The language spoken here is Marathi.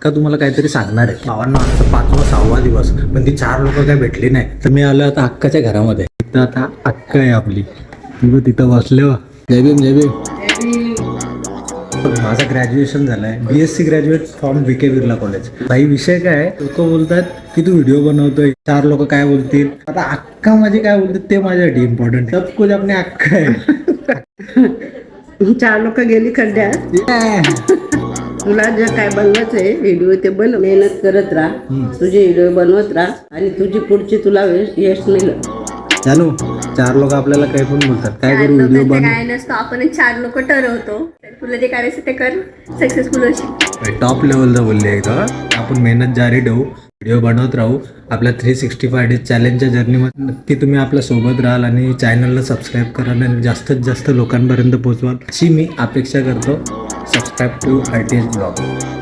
अक्का तुम्हाला काहीतरी सांगणार आहे. भावांना आमचा पाचवा सहावा दिवस. पण ती चार लोक काय भेटली नाही. तर मी आलो आता अक्काच्या घरामध्ये. तिथं आता अक्का आहे आपली. ती बघ तिथं बसले हो. जय भीम जय भीम. माझं ग्रॅज्युएशन झालंय. B S C graduate from B K Birla college काही विषय काय लोक बोलतात की तू व्हिडिओ बनवतोय. चार लोक काय बोलतील? आता अक्का माझे काय बोलतात ते माझ्यासाठी इम्पॉर्टंट सब कुछ आपने अक्का आहे. चार लोक गेली खड्ड्यात. Yeah. तुला जे काय बनवायचं आहे व्हिडिओ ते बन मेहनत करत राहा. तुझे व्हिडिओ बनवत राहा. आणि तुझी पुढची तुला यश यश मिळेल. जानू चार लोक आपल्याला काही पण बोलतात. काय करू व्हिडिओ लोकांचं बनव काय नसतं. आपण चार लोक ठरवतो. तर तुला जे करायचं ते कर. सक्सेसफुल होशील. टॉप लेवलचा बोलले एकदा आपण मेहनत जारी ठेवू. व्हिडिओ बनवत राहू. आपल्या थ्री सिक्स्टी फाय डेज चॅलेंजच्या जर्नीमध्ये नक्की तुम्ही आपल्यासोबत राहाल आणि चॅनलला सबस्क्राईब कराल आणि जास्तीत जास्त लोकांपर्यंत पोहोचवाल. अशी मी अपेक्षा करतो. subscribe to RTS Blog.